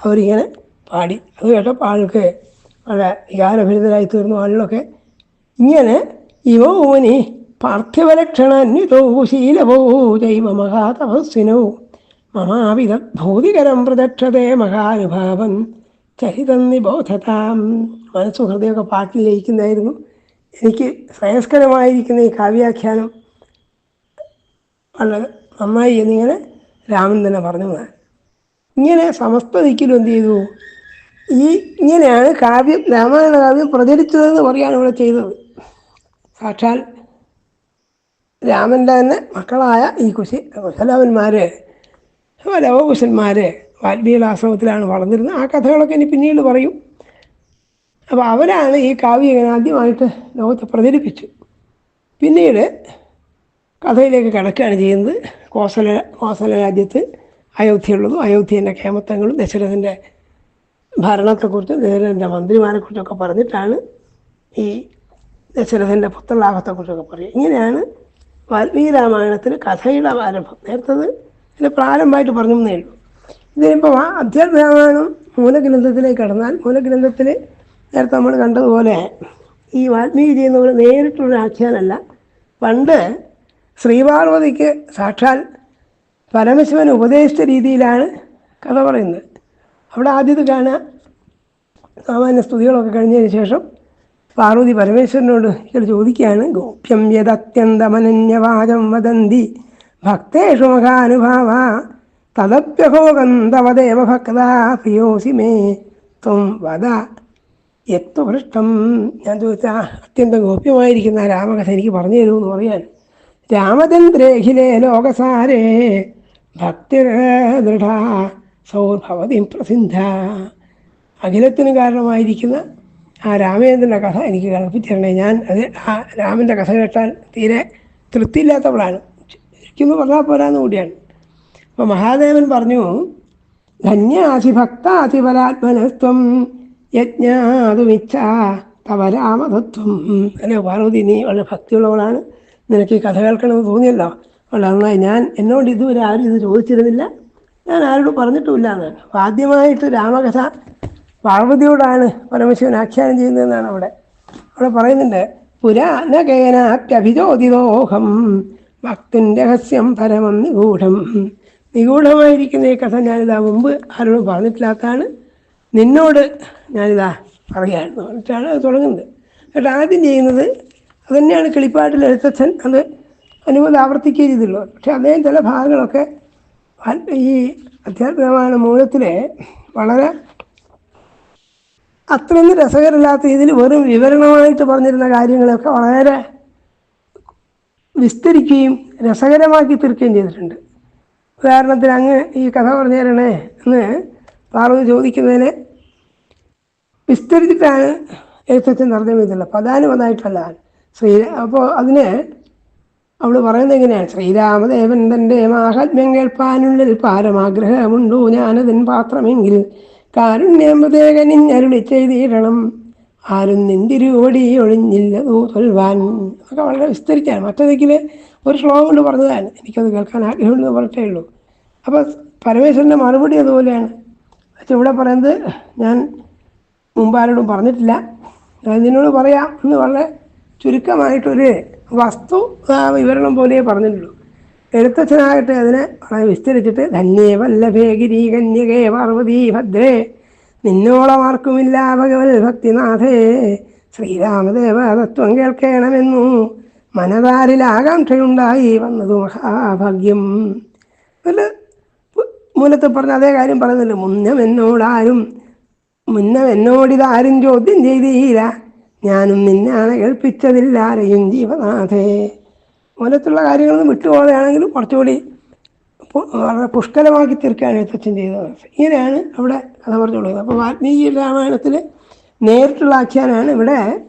അവരിങ്ങനെ പാടി. അത് കേട്ടപ്പോൾ ആൾക്ക് വളരെ വികാരഭരിതരായി തീർന്നു. ആളിലൊക്കെ ഇങ്ങനെ ഇവോ മുനി പാർത്ഥിവലക്ഷണന്യുതോ ശീലവോ ജൈവ മഹാതപസ്വിനോ മമാവിധ ഭൂതികരം പ്രദക്ഷതേ മഹാനുഭാവൻ ചരിതം നിബോധതാം മനസ്സു ഹൃദയമൊക്കെ പാട്ടിൽ ലയിക്കുന്നതായിരുന്നു. എനിക്ക് ശ്രേയസ്കരമായിരിക്കുന്ന ഈ കാവ്യാഖ്യാനം വളരെ നന്നായി എന്നിങ്ങനെ രാമൻ തന്നെ പറഞ്ഞു എന്നാണ് ഇങ്ങനെ സമസ്ത ദിക്കിലും എന്ത് ചെയ്തു? ഈ ഇങ്ങനെയാണ് കാവ്യം രാമായണ കാവ്യം പ്രചരിച്ചതെന്ന് പറയാണ് ഇവിടെ ചെയ്തത്. സാക്ഷാൽ രാമന്റെ തന്നെ മക്കളായ ഈ കുശി കുശലവന്മാർ ലവകുശന്മാർ വാൽമീകളാശ്രമത്തിലാണ് വളർന്നിരുന്നത്. ആ കഥകളൊക്കെ ഇനി പിന്നീട് പറയും. അപ്പോൾ അവരാണ് ഈ കാവ്യം ആദ്യമായിട്ട് ലോകത്ത് പ്രചരിപ്പിച്ചു. പിന്നീട് കഥയിലേക്ക് കിടക്കുകയാണ് ചെയ്യുന്നത്. കോസല കോസല രാജ്യത്ത് അയോധ്യയുള്ളതും അയോധ്യന്റെ ക്ഷേമത്വങ്ങളും ദശരഥന്റെ ഭരണത്തെക്കുറിച്ചും ദശരഥന്റെ മന്ത്രിമാരെക്കുറിച്ചൊക്കെ പറഞ്ഞിട്ടാണ് ഈ ദശരഥന്റെ പുത്രലാഭത്തെക്കുറിച്ചൊക്കെ പറയുക. ഇങ്ങനെയാണ് വാൽമീകി രാമായണത്തിൽ കഥയുടെ ആരംഭം. നേരത്തത് ഇതിന്റെ പ്രാരംഭമായിട്ട് പറഞ്ഞു എന്നേ ഉള്ളൂ. ഇതിനിപ്പോൾ അധ്യാത്മ രാമായണം മൂലഗ്രന്ഥത്തിലേക്ക് കടന്നാൽ മൂലഗ്രന്ഥത്തിൽ നേരത്തെ നമ്മൾ കണ്ടതുപോലെ ഈ വാൽമീകി ചെയ്യുന്നവർ നേരിട്ടുള്ള ആഖ്യാനല്ല. പണ്ട് ശ്രീപാർവതിക്ക് സാക്ഷാൽ പരമശിവൻ ഉപദേശിച്ച രീതിയിലാണ് കഥ പറയുന്നത്. അവിടെ ആദ്യത്തെ കാണാൻ സാമാന്യ സ്തുതികളൊക്കെ കഴിഞ്ഞതിന് ശേഷം പാർവതി പരമേശ്വരനോട് ചോദിക്കുകയാണ് ഗോപ്യം യദത്യന്തമനന്യവാചം വദന്തി ഭക്തേഷു മഹാനുഭാവ തദപ്യഹോ ഗന്ധവദേവ ദേവഭക്താ പ്രിയോസി മേ ത്വം വദ. യത്വപൃഷ്ടം ഞാൻ ചോദിച്ച അത്യന്തം ഗോപ്യമായിരിക്കുന്ന രാമകഥ എനിക്ക് പറഞ്ഞു തരുമെന്ന് പറയാൻ. രാമചന്ദ്രേഖിലേ ലോകസാരേ ഭക്തിർദൃഢ സൗർഭവതി പ്രസിദ്ധ. അഖിലത്തിന് കാരണമായിരിക്കുന്ന ആ രാമചന്ദ്രന്റെ കഥ എനിക്ക് കേൾപ്പിച്ചു തരണേ ഞാൻ അത് ആ രാമന്റെ കഥ കേട്ടാൽ തീരെ തൃപ്തിയില്ലാത്തവളാണ്. ശരിക്കും പറഞ്ഞാൽ പോരാന്ന് കൂടിയാണ്. അപ്പോൾ മഹാദേവൻ പറഞ്ഞു ധന്യാസി ഭക്താസി പരാത്മനസ്ത്വം യജ്ഞാതുമിച്ഛ തവ രാമതത്വം. അല്ലെ പാർവതി നീ വളരെ ഭക്തിയുള്ളവളാണ്. നിനക്ക് ഈ കഥ കേൾക്കണമെന്ന് തോന്നിയല്ലോ. വളരെ നന്നായി ഞാൻ എന്നോട് ഇതുവരെ ആരും ഇത് ചോദിച്ചിരുന്നില്ല. ഞാൻ ആരോടും പറഞ്ഞിട്ടുമില്ല എന്ന്. ആദ്യമായിട്ട് രാമകഥ പാർവതിയോടാണ് പരമശിവൻ ആഖ്യാനം ചെയ്യുന്നതെന്നാണ് അവിടെ. അവിടെ പറയുന്നുണ്ട് പുരാനകേനാത്യഭിചോദിതോഹം ഭക്തൻ രഹസ്യം പരമം നിഗൂഢം. നിഗൂഢമായിരിക്കുന്ന ഈ കഥ ഞാനിതാ മുമ്പ് ആരോടും പറഞ്ഞിട്ടില്ലാത്തതാണ്. നിന്നോട് ഞാനിതാ പറയായിരുന്നു. പറഞ്ഞിട്ടാണ് അത് തുടങ്ങുന്നത്. എന്നിട്ട് ആദ്യം ചെയ്യുന്നത് അത് കിളിപ്പാട്ടിൽ എഴുത്തച്ഛൻ അത് അനുമതി ആവർത്തിക്കുകയും ചെയ്തുള്ളൂ പക്ഷെ അദ്ദേഹം ചില ഭാഗങ്ങളൊക്കെ ഈ അധ്യാത്മമായ മൂലത്തിലെ വളരെ അത്രയൊന്നും രസകരമില്ലാത്ത രീതിയിൽ വെറും വിവരണമായിട്ട് പറഞ്ഞിരുന്ന കാര്യങ്ങളൊക്കെ വളരെ വിസ്തരിക്കുകയും രസകരമാക്കി തീർക്കുകയും ചെയ്തിട്ടുണ്ട്. ഉദാഹരണത്തിന് അങ്ങ് ഈ കഥ പറഞ്ഞു തരണേ എന്ന് പാർവതി ചോദിക്കുന്നതിന് വിസ്തരിച്ചിട്ടാണ് എഴുത്തച്ഛൻ തർജമ ചെയ്തിട്ടുള്ളത് പദാനുപദമായിട്ടല്ല ശ്രീ അപ്പോൾ അതിന് അവൾ പറയുന്നത് എങ്ങനെയാണ്? ശ്രീരാമദേവൻ തന്റെ മാഹാത്മ്യം കേൾപ്പാനുള്ളിൽ പാരമാഗ്രഹമുണ്ടു. ഞാനതിൻ പാത്രമെങ്കിൽ കാരുണ്യമൃതേകനിഞ്ഞരുളി ചെയ്തിടണം. ആരും നിന്തിരുവടി ഒഴിഞ്ഞില്ല തോൽവാൻ. അതൊക്കെ വളരെ വിസ്തരിച്ചാണ്. മറ്റേതെങ്കിൽ ഒരു ശ്ലോകം കൊണ്ട് പറഞ്ഞതാണ്. എനിക്കത് കേൾക്കാൻ ആഗ്രഹമുണ്ടെന്ന് പറഞ്ഞിട്ടേ ഉള്ളൂ. അപ്പോൾ പരമേശ്വരന്റെ മറുപടി അതുപോലെയാണ്. പക്ഷെ ഇവിടെ പറയുന്നത് ഞാൻ മുമ്പാരോടും പറഞ്ഞിട്ടില്ല. ഞാൻ നിന്നോട് പറയാം എന്ന് വളരെ ചുരുക്കമായിട്ടൊരു വസ്തു വിവരണം പോലെ പറഞ്ഞിട്ടുള്ളൂ. എഴുത്തച്ഛനാകട്ടെ അതിനെ വളരെ വിസ്തരിച്ചിട്ട് ധന്യേ വല്ലഭേ ഗിരി കന്യകേ പാർവതീ ഭദ്രേ നിന്നോളമാർക്കുമില്ല ഭഗവൽ ഭക്തിനാഥേ ശ്രീരാമദേവ തത്വം കേൾക്കണമെന്നു മനതാരിൽ ആകാംക്ഷയുണ്ടായി വന്നതു മഹാഭാഗ്യം. അല്ല മൂലത്തിൽ പറഞ്ഞ അതേ കാര്യം പറയുന്നില്ല മുന്നം എന്നോടാരും മുന്നം എന്നോടിതാരും ചോദ്യം ചെയ്തില്ല. ഞാനും നിന്നാണ് കേൾപ്പിച്ചതില്ല ആരെയും ജീവനാഥേ. മൂലത്തുള്ള കാര്യങ്ങളൊന്നും വിട്ടുപോകുകയാണെങ്കിലും കുറച്ചുകൂടി വളരെ പുഷ്കലമാക്കി തീർക്കുകയാണ് എഴുത്തച്ഛൻ ചെയ്തത്. ഇങ്ങനെയാണ് അവിടെ കഥ പറഞ്ഞു കൊടുക്കുന്നത്. അപ്പോൾ വാൽമീകി രാമായണത്തിൽ നേരിട്ടുള്ള ആഖ്യാനാണ് ഇവിടെ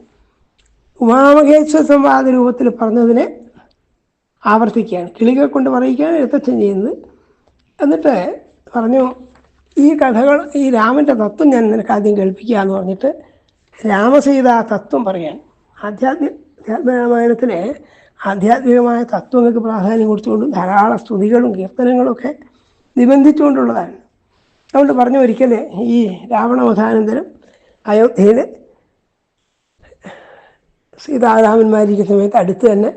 ഉമാമഹേശ്വര സംവാദ രൂപത്തിൽ പറഞ്ഞതിനെ ആവർത്തിക്കുകയാണ്. കിളികൾ കൊണ്ട് പറയിക്കുകയാണ് എഴുത്തച്ഛൻ ചെയ്യുന്നത്. എന്നിട്ട് പറഞ്ഞു ഈ കഥകൾ ഈ രാമന്റെ തത്വം ഞാൻ നിനക്ക് ആദ്യം കേൾപ്പിക്കുക എന്ന് പറഞ്ഞിട്ട് രാമസീത തത്വം പറയാൻ. ആധ്യാത്മിക രാമായണത്തിലെ ആധ്യാത്മികമായ തത്വങ്ങൾക്ക് പ്രാധാന്യം കൊടുത്തുകൊണ്ടും ധാരാളം സ്തുതികളും കീർത്തനങ്ങളൊക്കെ നിബന്ധിച്ചുകൊണ്ടുള്ളതാണ്. അതുകൊണ്ട് പറഞ്ഞു ഒരിക്കൽ ഈ രാവണവധാനന്തരം അയോധ്യയിൽ സീതാരാമന്മാരിക്കുന്ന സമയത്ത് അടുത്ത് തന്നെ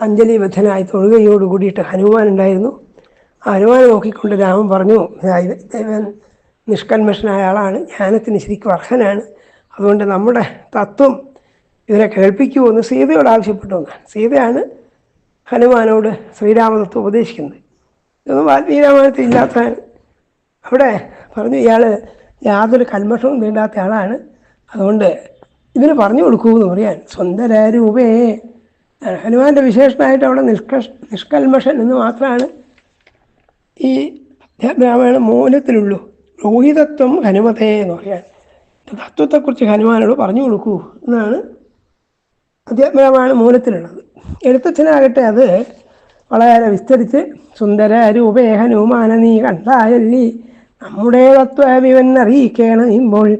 അഞ്ജലി ബദ്ധനായി തൊഴുകയോട് കൂടിയിട്ട് ഹനുമാൻ ഉണ്ടായിരുന്നു. ഹനുമാനെ നോക്കിക്കൊണ്ട് രാമൻ പറഞ്ഞു ദൈവൻ നിഷ്കന്മഷനായ ആളാണ് ജ്ഞാനത്തിന് ശരിക്കും അർഹനാണ്. അതുകൊണ്ട് നമ്മുടെ തത്വം ഇവരെ കേൾപ്പിക്കുമെന്ന് സീതയോട് ആവശ്യപ്പെട്ടു. എന്നാണ് സീതയാണ് ഹനുമാനോട് ശ്രീരാമതത്വം ഉപദേശിക്കുന്നത്. ഇതൊന്നും വാൽമീകി രാമായണത്തിൽ ഇല്ലാത്തതാണ്. അവിടെ പറഞ്ഞു ഇയാൾ യാതൊരു കൽമഷവും വേണ്ടാത്ത ആളാണ്. അതുകൊണ്ട് ഇതിന് പറഞ്ഞു കൊടുക്കൂ എന്ന് പറയാൻ സ്വന്തരൂപേ. ഹനുമാന്റെ വിശേഷമായിട്ട് അവിടെ നിഷ്കഷ് നിഷ്കൽമഷൻ എന്ന് മാത്രമാണ് ഈ ബ്രാഹ്മണ മൂലത്തിലുള്ളൂ. രോഹിതത്വം ഹനുമതേ എന്ന് പറയാൻ. തത്വത്തെക്കുറിച്ച് ഹനുമാനോട് പറഞ്ഞു കൊടുക്കൂ. എന്നാണ് അധ്യാത്മരാമായണ മൂലത്തിലുള്ളത്. എഴുത്തച്ഛനാകട്ടെ അത് വളരെ വിസ്തരിച്ച് സുന്ദര രൂപേ ഹനുമാന നീ കണ്ടായല്ലി. നമ്മുടെ തത്വവിവൻ അറിയിക്കണയുമ്പോൾ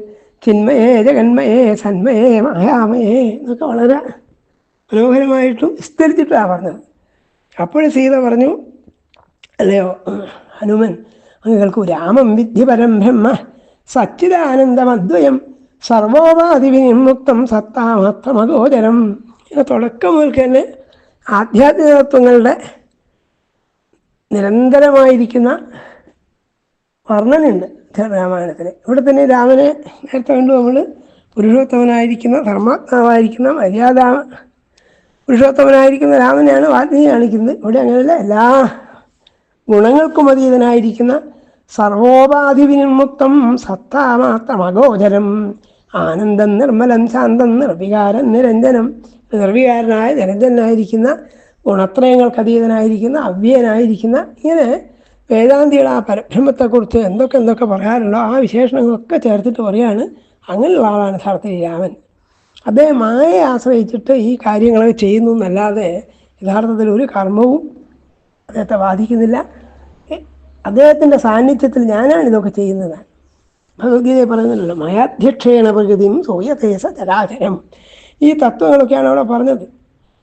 ചിന്മയേ ജഗന്മയേ സന്മയേ മായാമയേ എന്നൊക്കെ വളരെ മനോഹരമായിട്ടും വിസ്തരിച്ചിട്ടാണ് പറഞ്ഞത്. അപ്പോൾ സീത പറഞ്ഞു അല്ലയോ ഹനുമൻ അങ്ങ് കേൾക്കൂ രാമം വിദ്യ പരം ബ്രഹ്മ സച്ചിദാനന്ദമദ്വയം സർവോപാധി വിമുക്തം സത്താമത്തമഗോചരം ഇങ്ങനെ തുടക്കം മുതൽക്ക് തന്നെ ആധ്യാത്മിക തത്വങ്ങളുടെ നിരന്തരമായിരിക്കുന്ന വർണനയുണ്ട് രാമായണത്തിന്. ഇവിടെ തന്നെ രാമനെ നേരത്തെ കണ്ടു നമ്മൾ പുരുഷോത്തമനായിരിക്കുന്ന ധർമാത്മാവായിരിക്കുന്ന മര്യാദ പുരുഷോത്തമനായിരിക്കുന്ന രാമനെയാണ് വാൽമീകി കാണിക്കുന്നത്. ഇവിടെ അങ്ങനെയല്ല എല്ലാ ഗുണങ്ങൾക്കും അതീതനായിരിക്കുന്ന സർവോപാധി വിനിമുക്തം സത്താമാത്രം അഗോചരം ആനന്ദം നിർമ്മലം ശാന്തം നിർവികാരം നിരഞ്ജനം. നിർവികാരനായ നിരഞ്ജനായിരിക്കുന്ന ഗുണത്രയങ്ങൾക്ക് അതീതനായിരിക്കുന്ന അവ്യനായിരിക്കുന്ന ഇങ്ങനെ വേദാന്തിയുടെ ആ പരബ്രഹ്മത്തെക്കുറിച്ച് എന്തൊക്കെ എന്തൊക്കെ പറയാറുണ്ടോ ആ വിശേഷണങ്ങളൊക്കെ ചേർത്തിട്ട് പറയാണ് അങ്ങനെയുള്ള ആളാണ് സാർത്ഥി രാമൻ അദ്ദേഹം മായയെ ആശ്രയിച്ചിട്ട് ഈ കാര്യങ്ങളൊക്കെ ചെയ്യുന്നു എന്നല്ലാതെ യഥാർത്ഥത്തിൽ ഒരു കർമ്മവും അദ്ദേഹത്തെ ബാധിക്കുന്നില്ല. അദ്ദേഹത്തിന്റെ സാന്നിധ്യത്തിൽ ഞാനാണ് ഇതൊക്കെ ചെയ്യുന്നത്. ഭഗവത്ഗീതയെ പറയുന്നില്ലല്ലോ മയാധ്യക്ഷേണ പ്രകൃതിയും സൂയതേസ ചരാചരം ഈ തത്വങ്ങളൊക്കെയാണ് അവിടെ പറഞ്ഞത്.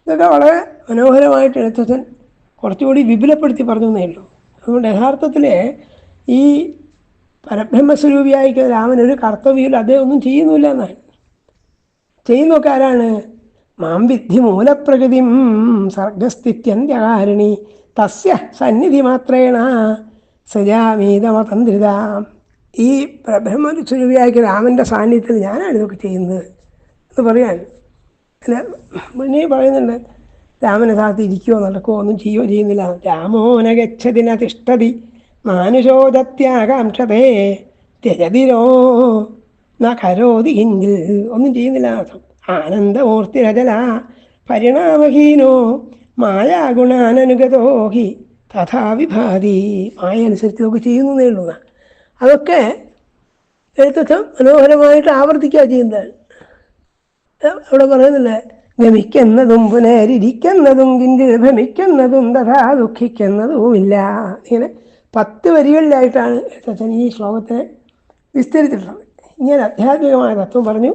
ഇതൊക്കെ വളരെ മനോഹരമായിട്ട് എഴുത്തച്ഛൻ കുറച്ചുകൂടി വിപുലപ്പെടുത്തി പറഞ്ഞു എന്നേ ഉള്ളൂ. അതുകൊണ്ട് യഥാർത്ഥത്തിൽ ഈ പരബ്രഹ്മസ്വരൂപിയായിരിക്കുന്ന രാമൻ ഒരു കർത്തവ്യമില്ല അദ്ദേഹം ഒന്നും ചെയ്യുന്നില്ല എന്നാണ്. ചെയ്യുന്നൊക്കെ ആരാണ്? മാം വിദ്ധി മൂലപ്രകൃതിം സർഗസ്ഥിത്യന്ത്യകാരിണി. തസ്യ സന്നിധി മാത്രേണ. സജാമീതമതന്ത്രിത. ഈ ബ്രഹ്മസ്വരൂപിയായ രാമന്റെ സാന്നിധ്യത്തിൽ ഞാനാണ് ഇതൊക്കെ ചെയ്യുന്നത് എന്ന് പറയാൻ. പിന്നെ മുന്നേ പറയുന്നുണ്ട് രാമനെ താത്ത് ഇരിക്കുകയോ നടക്കുകയോ ഒന്നും ചെയ്യുകയോ ചെയ്യുന്നില്ല. രാമോ നഗച്ഛതിന തിഷ്ടതി മാനുഷോദത്യാകാംക്ഷതേ. ത്യജതിരോ ന കരോതി ഹിന്ദിൽ ഒന്നും ചെയ്യുന്നില്ല. ആനന്ദമൂർത്തിരചല പരിണാമഹീനോ മായാഗുണാനനുഗതോ ഹി മായ അനുസരിച്ച് നമുക്ക് ചെയ്യുന്നതേ ഉള്ളൂ. അതൊക്കെ എഴുത്തച്ഛൻ മനോഹരമായിട്ട് ആവർത്തിക്കുക ചെയ്യുന്നതാണ് അവിടെ പറയുന്നില്ലേ? ഗമിക്കുന്നതും പുനരിരിക്കുന്നതും കിഞ്ചിൽ ഭ്രമിക്കുന്നതും തഥാ ദുഃഖിക്കുന്നതുമില്ല. ഇങ്ങനെ പത്ത് വരികളിലായിട്ടാണ് എഴുത്തച്ഛൻ ഈ ശ്ലോകത്തിനെ വിസ്തരിച്ചിട്ടുള്ളത്. ഇങ്ങനെ ആധ്യാത്മികമായ തത്വം പറഞ്ഞു.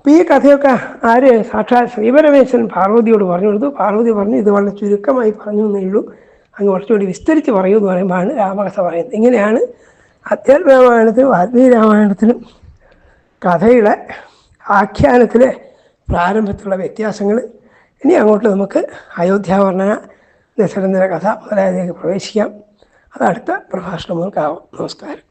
അപ്പോൾ ഈ കഥയൊക്കെ ആര് സാക്ഷാൽ ശ്രീപരമേശ്വരൻ പാർവതിയോട് പറഞ്ഞു കൊടുത്തു. പാർവതി പറഞ്ഞു ഇത് വളരെ ചുരുക്കമായി പറഞ്ഞു എന്നേ ഉള്ളൂ. അങ്ങ് കുറച്ചുകൂടി വിസ്തരിച്ച് പറയൂ എന്ന് പറയുമ്പോഴാണ് രാമകഥ പറയുന്നത്. ഇങ്ങനെയാണ് അധ്യാത്മ രാമായണത്തിനും വാൽമീകി രാമായണത്തിനും കഥയുടെ ആഖ്യാനത്തിലെ പ്രാരംഭത്തിലുള്ള വ്യത്യാസങ്ങൾ. ഇനി അങ്ങോട്ട് നമുക്ക് അയോധ്യാവർണന ദശരഥന്റെ കഥ മുതലായതിലേക്ക് പ്രവേശിക്കാം. അത് അടുത്ത പ്രഭാഷണം നമസ്കാരം.